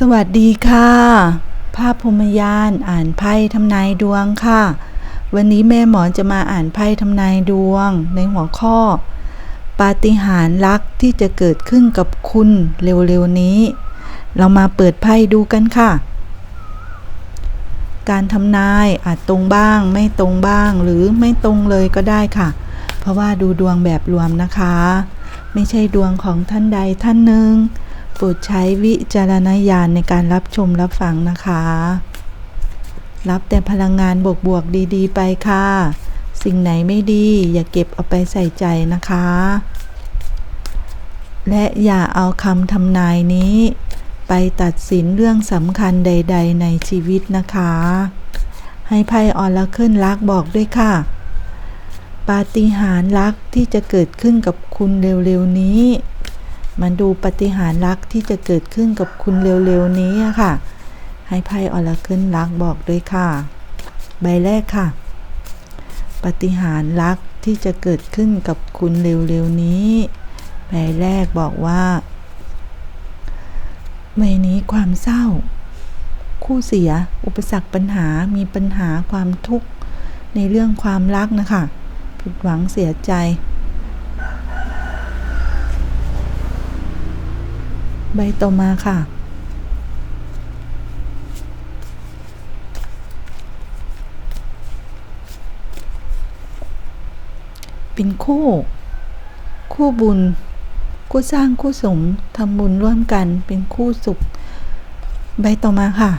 สวัสดีค่ะ ภาพพรหมยานอ่านไพ่ทำนายดวงค่ะ วันนี้แม่หมอจะมาอ่านไพ่ทำนายดวงในหัวข้อ ปาฏิหาริย์รักที่จะเกิดขึ้นกับคุณเร็วๆนี้ เรามาเปิดไพ่ดูกันค่ะ การทำนายอาจตรงบ้าง ไม่ตรงบ้างหรือไม่ตรงเลยก็ได้ค่ะ เพราะว่าดูดวงแบบรวมนะคะ ไม่ใช่ดวงของท่านใดท่านหนึ่ง โปรดใช้วิจารณญาณในการรับชมรับฟังนะคะ รับแต่พลังงานบวกๆดีๆ ไปค่ะ สิ่งไหนไม่ดีอย่าเก็บเอาไปใส่ใจนะคะ และอย่าเอาคำทำนายนี้ ไปตัดสินเรื่องสำคัญใด ๆ ในชีวิตนะคะ ให้ไพ่ออละขึ้นรักบอกด้วยค่ะ ปาฏิหาริย์รักที่จะเกิดขึ้นกับคุณเร็วๆนี้ มันดูปฏิหารรักที่จะเกิดขึ้นกับคุณเร็วๆนี้ค่ะ ให้ไพ่ออลขึ้นรักบอกด้วยค่ะ ใบแรกค่ะ ปฏิหารรักที่จะเกิดขึ้นกับคุณเร็วๆนี้ ใบแรกบอกว่าใบนี้ความเศร้า คู่เสีย อุปสรรคปัญหามีปัญหาความทุกข์ในเรื่องความรักนะคะ ผิดหวังเสียใจ ใบต่อมาค่ะ เป็นคู่ คู่บุญ คู่สร้างคู่สมทำบุญร่วมกันเป็นคู่สุข ใบต่อมาค่ะ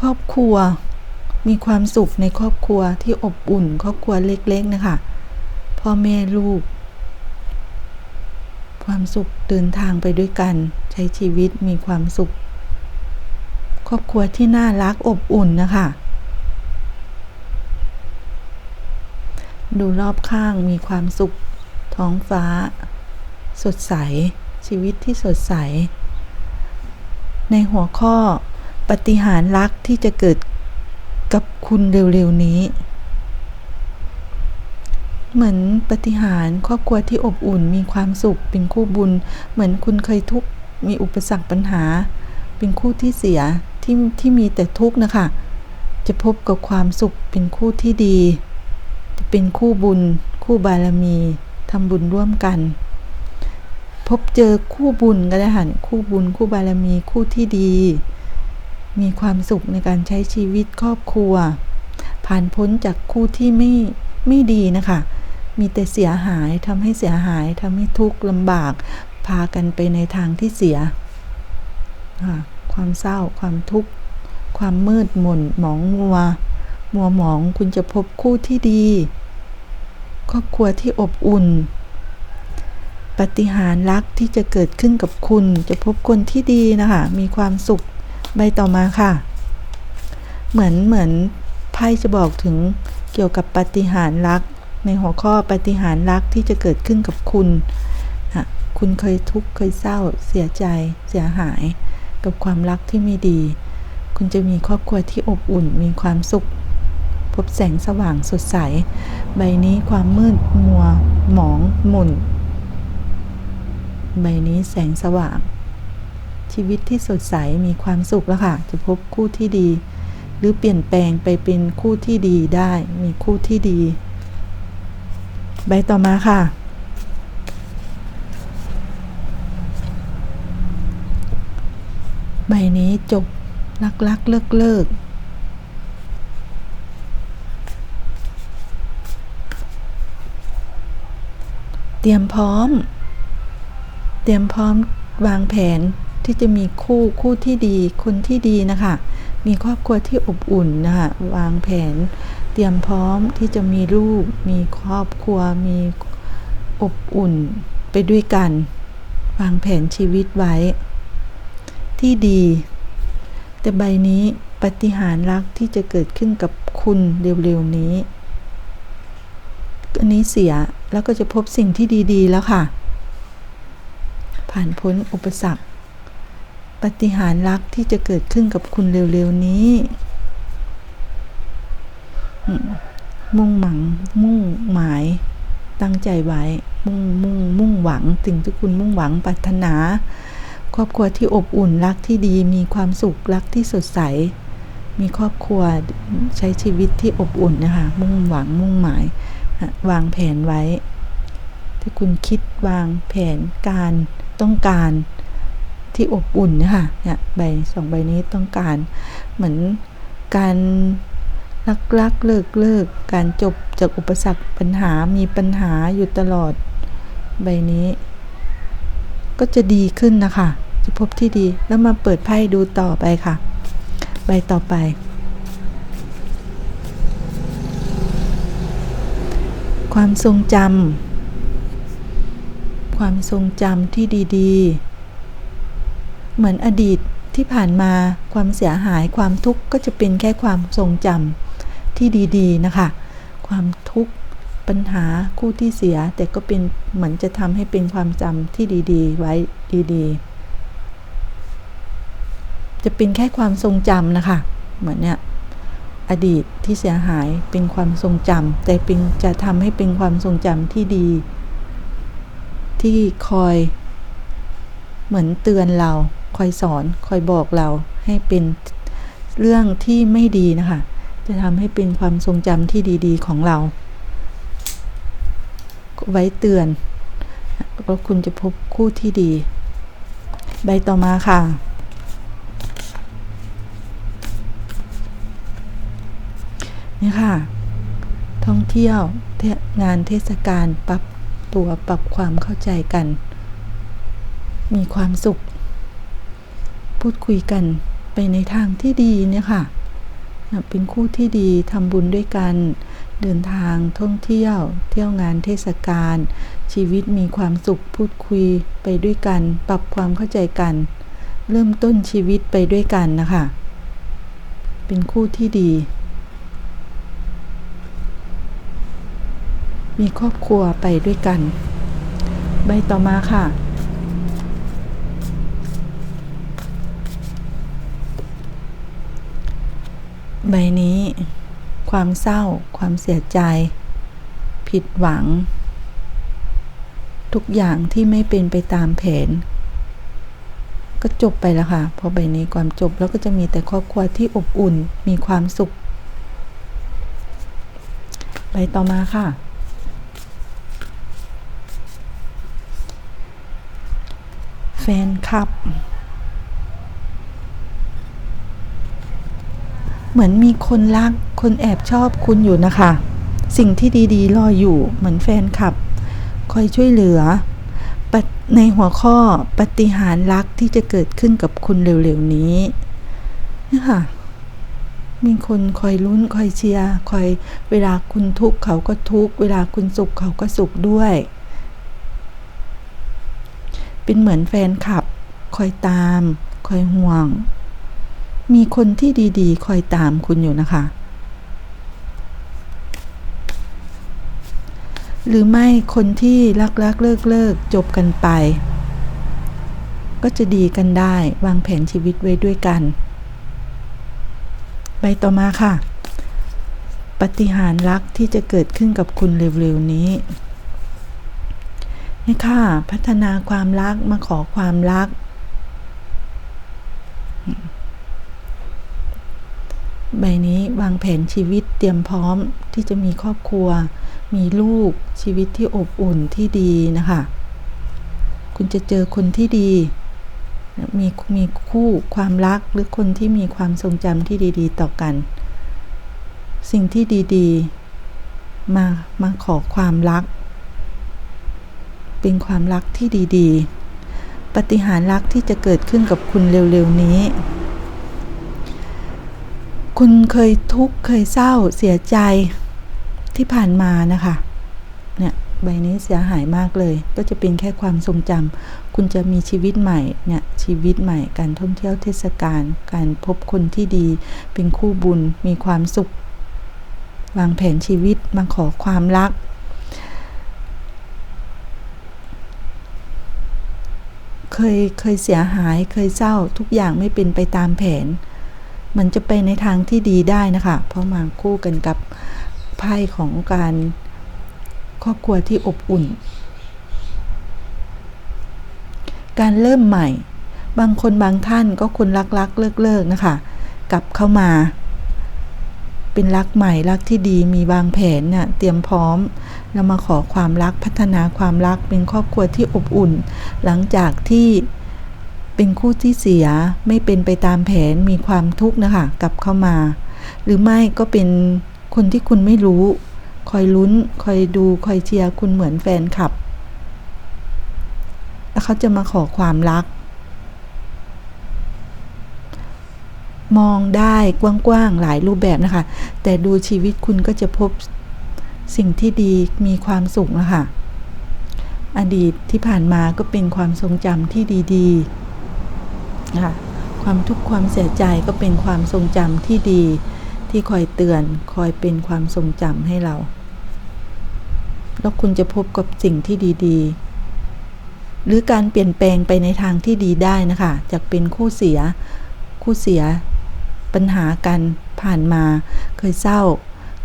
ครอบครัวมีความสุขในครอบครัวที่อบอุ่น ครอบครัวเล็ก ๆ นะคะ พ่อแม่ลูก ความสุขเดินทางไปด้วยกัน ใช้ชีวิตมีความสุข ครอบครัวที่น่ารักอบอุ่นนะคะ ดูรอบข้างมีความสุข ท้องฟ้า สดใส ชีวิตที่สดใส ในหัวข้อปฏิหารรักที่จะเกิดกับคุณเร็วๆนี้ เหมือนปฏิหารครอบครัวที่อบอุ่นมีความสุข เป็นคู่บุญ เหมือนคุณเคยทุกข์มีอุปสรรคปัญหา เป็นคู่ที่เสียที่ที่มีแต่ทุกข์นะคะ จะพบกับความสุขเป็นคู่ที่ดี จะเป็นคู่บุญ คู่บารมีทำบุญร่วมกัน พบเจอคู่บุญก็ได้ค่ะคู่บุญ คู่บารมีคู่ที่ดี มีความสุขในการใช้ชีวิตครอบครัว ผ่านพ้นจากคู่ที่ไม่ไม่ดีนะคะ มีแต่เสียหายทำให้เสียหายทำให้ทุกข์ลำบาก พากันไปในทางที่เสีย ความเศร้าความทุกข์ ความมืดมนหมองมัว มัวหมองคุณจะพบคู่ที่ดี ครอบครัวที่อบอุ่น ปฏิหารรักที่จะเกิดขึ้นกับคุณ จะพบคนที่ดีนะคะ มีความสุข ใบต่อมาค่ะ เหมือนเหมือนไพ่จะบอกถึงเกี่ยวกับปฏิหารรัก ในหัวข้อปฏิหารรักที่จะเกิดขึ้นกับคุณค่ะคุณเคยทุกข์เคยเศร้า เสียใจ เสียหาย กับความรักที่ไม่ดี คุณจะมีครอบครัวที่อบอุ่น มีความสุข พบแสงสว่างสดใส ใบนี้ความมืดมัว หมองหม่น ใบนี้แสงสว่าง ชีวิตที่สดใส มีความสุขแล้วค่ะ จะพบคู่ที่ดี หรือเปลี่ยนแปลงไปเป็นคู่ที่ดีได้ มีคู่ที่ดี ใบต่อมาค่ะ ใบนี้จบรักรักเลิกเลิกเตรียมพร้อม เตรียมพร้อมวางแผนที่จะมีคู่คู่ที่ดีคนที่ดีนะคะ มีครอบครัวที่อบอุ่นนะคะวางแผน เตรียมพร้อมที่จะมีลูก มีครอบครัว มีอบอุ่นไปด้วยกัน วางแผนชีวิตไว้ ที่ดี แต่ใบนี้ปฏิหารรักที่จะเกิดขึ้นกับคุณเร็วๆนี้อันนี้เสียแล้วก็จะพบสิ่งที่ดีๆแล้วค่ะ ผ่านพ้นอุปสรรค ปฏิหารรักที่จะเกิดขึ้นกับคุณเร็วๆนี้ มุ่งหมัง มุ่งหมาย ตั้งใจไว้ มุ่งมุ่งมุ่งหวังสิ่งที่คุณมุ่งหวังปรารถนา ครอบครัวที่อบอุ่นรักที่ดีมีความสุขรักที่สดใส มีครอบครัวใช้ชีวิตที่อบอุ่นนะคะมุ่งหวังมุ่งหมายวางแผนไว้ที่คุณคิดวางแผนการต้องการที่อบอุ่นนะคะเนี่ยใบสองใบนี้ต้องการเหมือนการ รักรักเลิกเลิกการจบจากอุปสรรคปัญหามีปัญหาอยู่ตลอด ใบนี้ ก็จะดีขึ้นนะคะ จะพบที่ดีแล้วมาเปิดไพ่ดูต่อไปค่ะ ใบต่อไป ความทรงจำความทรงจำที่ดีๆ เหมือนอดีตที่ผ่านมาความเสียหายความทุกข์ก็จะเป็นแค่ความทรงจำ ที่ดีๆนะคะ ความทุกข์ปัญหาคู่ที่เสีย แต่ก็เป็นเหมือนจะทำให้เป็นความจำที่ดีๆ ไว้ดีๆ จะเป็นแค่ความทรงจำนะคะ เหมือนเนี่ยอดีตที่เสียหายเป็นความทรงจำแต่เป็นจะทำให้เป็นความทรงจำที่ดี ที่คอย เหมือนเตือนเรา คอยสอน คอยบอกเราให้เป็นเรื่องที่ไม่ดีนะคะ จะทำให้เป็นความทรงจำที่ดี ๆ ของเรา ไว้เตือนว่าคุณจะพบคู่ที่ดี ใบต่อมาค่ะ นี่ค่ะ ท่องเที่ยวงานเทศกาลปรับตัวปรับความเข้าใจกัน มีความสุข พูดคุยกันไปในทางที่ดีเนี่ยค่ะ เป็นคู่ที่ดีทำบุญด้วยกัน เดินทางท่องเที่ยว เที่ยวงานเทศกาลชีวิตมีความสุขพูดคุยไปด้วยกัน ปรับความเข้าใจกัน เริ่มต้นชีวิตไปด้วยกันนะคะ เป็นคู่ที่ดี มีครอบครัวไปด้วยกัน ใบต่อมาค่ะ ใบนี้ ความเศร้า ความเสียใจ ผิดหวัง ทุกอย่างที่ไม่เป็นไปตามแผน ก็จบไปแล้วค่ะ พอใบนี้ความจบแล้วก็จะมีแต่ครอบครัวที่อบอุ่นมีความสุข ใบต่อมาค่ะแฟนคลับ เห มือนมีคนรัก คนแอบชอบคุณอยู่นะคะ สิ่งที่ดีๆรออยู่เหมือนแฟนคลับ คอยช่วยเหลือ ในหัวข้อปฏิหารรักที่จะเกิดขึ้นกับคุณเร็วๆนี้นี่ค่ะมีคนคอยลุ้นคอยเชียร์คอยเวลาคุณทุกข์เขาก็ทุกข์เวลาคุณสุขเขาก็สุขด้วย เป็นเหมือนแฟนคลับ คอยตาม คอยห่วง มีคนที่ดีๆ คอยตามคุณอยู่นะคะ หรือไม่คนที่รักรักเลิกเลิกจบกันไป ก็จะดีกันได้วางแผนชีวิตไว้ด้วยกัน ใบต่อมาค่ะ ปฏิหารรักที่จะเกิดขึ้นกับคุณเร็วๆนี้นี่ค่ะ พัฒนาความรักมาขอความรัก ใบนี้วางแผนชีวิตเตรียมพร้อมที่จะมีครอบครัว มีลูกชีวิตที่อบอุ่นที่ดีนะคะ คุณจะเจอคนที่ดี มีมีคู่ความรักหรือคนที่มีความทรงจำที่ดี ๆ ต่อกัน สิ่งที่ดีๆ มามาขอความรัก เป็นความรักที่ดี ๆ ปฏิหารรักที่จะเกิดขึ้นกับคุณเร็ว ๆ นี้ คุณเคยทุกข์เคยเศร้าเสียใจที่ผ่านมานะคะ เนี่ยใบนี้เสียหายมากเลย ก็จะเป็นแค่ความทรงจำคุณจะมีชีวิตใหม่เนี่ยชีวิตใหม่ การท่องเที่ยวเทศกาลการพบคนที่ดี เป็นคู่บุญมีความสุข วางแผนชีวิตมาขอความรัก เคยเคยเสียหายเคยเศร้าทุกอย่างไม่เป็นไปตามแผน มันจะไปในทางที่ดีได้นะคะ เพราะมาคู่กันกับไพ่ของการครอบครัวที่อบอุ่น การเริ่มใหม่ บางคนบางท่านก็คนรักๆเลิกๆนะคะ กลับเข้ามา เป็นรักใหม่รักที่ดีมีบางแผนเนี่ยเตรียมพร้อมเรามาขอความรักพัฒนาความรักเป็นครอบครัวที่อบอุ่น หลังจากที่ เป็นคู่ที่เสียไม่เป็นไปตามแผนมีความทุกข์นะคะกลับเข้ามา หรือไม่ก็เป็นคนที่คุณไม่รู้ คอยลุ้น คอยดู คอยเชียร์คุณเหมือนแฟนคลับ แล้วเขาจะมาขอความรัก มองได้กว้างๆหลายรูปแบบนะคะ แต่ดูชีวิตคุณก็จะพบสิ่งที่ดีมีความสุขนะคะ อดีตที่ผ่านมาก็เป็นความทรงจำที่ดี ๆ นะคะความทุกข์ความเสียใจก็เป็นความทรงจำที่ดีที่คอยเตือนคอยเป็นความทรงจำให้เรา แล้วคุณจะพบกับสิ่งที่ดีๆ หรือการเปลี่ยนแปลงไปในทางที่ดีได้นะคะ จากเป็นคู่เสีย คู่เสีย ปัญหากันผ่านมาเคยเศร้า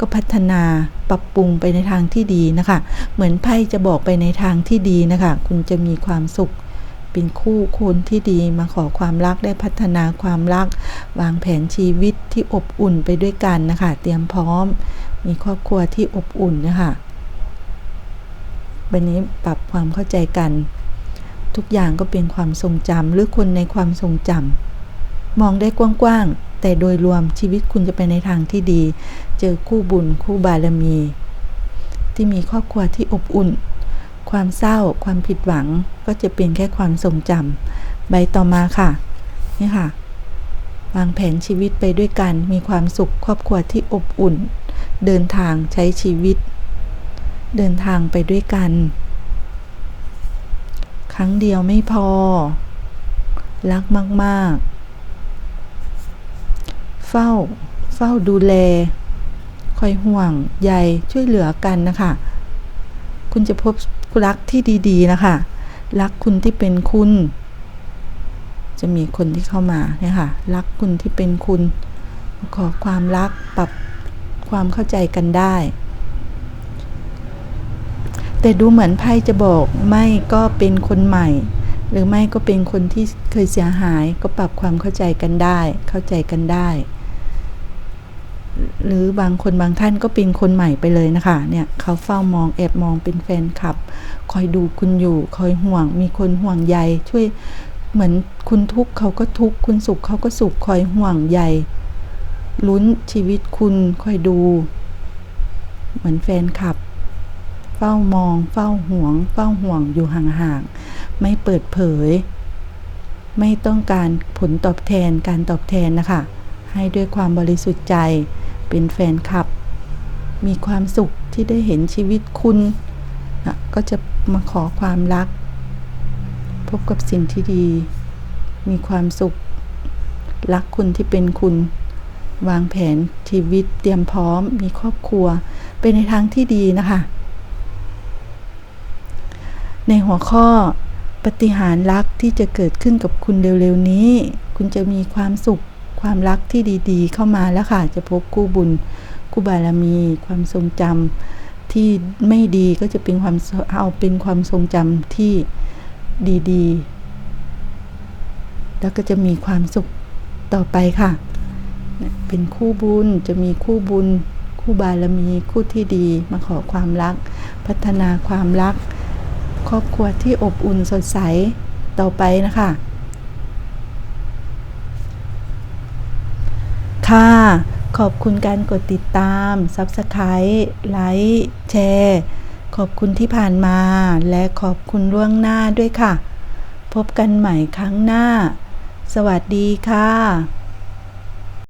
ก็พัฒนาปรับปรุงไปในทางที่ดีนะคะ เหมือนไพ่จะบอกไปในทางที่ดีนะคะ คุณจะมีความสุข เป็นคู่คุณที่ดีมาขอความรักได้พัฒนาความรัก วางแผนชีวิตที่อบอุ่นไปด้วยกันนะคะ เตรียมพร้อม มีครอบครัวที่อบอุ่นนะคะวันนี้ปรับความเข้าใจกัน ทุกอย่างก็เป็นความทรงจำหรือคนในความทรงจำมองได้กว้างๆแต่โดยรวมชีวิตคุณจะไปในทางที่ดี เจอคู่บุญคู่บารมี ที่มีครอบครัวที่อบอุ่น ความเศร้า ความผิดหวังก็จะเป็นแค่ความทรงจำใบต่อมาค่ะ นี่ค่ะ วางแผนชีวิตไปด้วยกัน มีความสุขครอบครัวที่อบอุ่น เดินทางใช้ชีวิต เดินทางไปด้วยกัน ครั้งเดียวไม่พอ รักมาก ๆ เฝ้า เฝ้าดูแล คอยห่วง ใยช่วยเหลือกันนะคะคุณจะพบ รักที่ดีๆนะคะ รักคุณที่เป็นคุณ จะมีคนที่เข้ามาเนี่ยค่ะ รักคุณที่เป็นคุณ ขอความรักปรับความเข้าใจกันได้ แต่ดูเหมือนไพ่จะบอกไม่ก็เป็นคนใหม่ หรือไม่ก็เป็นคนที่เคยเสียหายก็ปรับความเข้าใจกันได้ เข้าใจกันได้ หรือบางคนบางท่านก็เป็นคนใหม่ไปเลยนะคะเนี่ยเขาเฝ้ามองแอบมองเป็นแฟนคลับ คอยดูคุณอยู่ คอยห่วง มีคนห่วงใยช่วยเหมือนคุณทุกข์เขาก็ทุกข์คุณสุขเขาก็สุขคอยห่วงใยลุ้นชีวิตคุณคอยดู เหมือนแฟนคลับ เฝ้ามอง เฝ้าห่วง เฝ้าห่วงอยู่ห่างๆไม่เปิดเผย ไม่ต้องการผลตอบแทนการตอบแทนนะคะ ให้ด้วยความบริสุทธิ์ใจ เป็นแฟนคลับ มีความสุขที่ได้เห็นชีวิตคุณนะก็จะมาขอความรัก พบกับสิ่งที่ดี มีความสุข รักคุณที่เป็นคุณ วางแผนชีวิตเตรียมพร้อม มีครอบครัว เป็นในทางที่ดีนะคะ ในหัวข้อปฏิหารรักที่จะเกิดขึ้นกับคุณเร็วๆนี้ คุณจะมีความสุข ความรักที่ดีๆ เข้ามาแล้วค่ะ จะพบคู่บุญคู่บารมี ความทรงจำที่ไม่ดีก็จะเป็นความเอาเป็นความทรงจำที่ดีๆ แล้วก็จะมีความสุขต่อไปค่ะ เป็นคู่บุญจะมีคู่บุญ คู่บารมี คู่ที่ดีมาขอความรัก พัฒนาความรัก ครอบครัวที่อบอุ่นสดใสต่อไปนะคะ ค่ะ ขอบคุณการกดติดตาม Subscribe ไลค์แชร์ขอบคุณที่ผ่านมา และขอบคุณล่วงหน้าด้วยค่ะ พบกันใหม่ครั้งหน้า สวัสดีค่ะ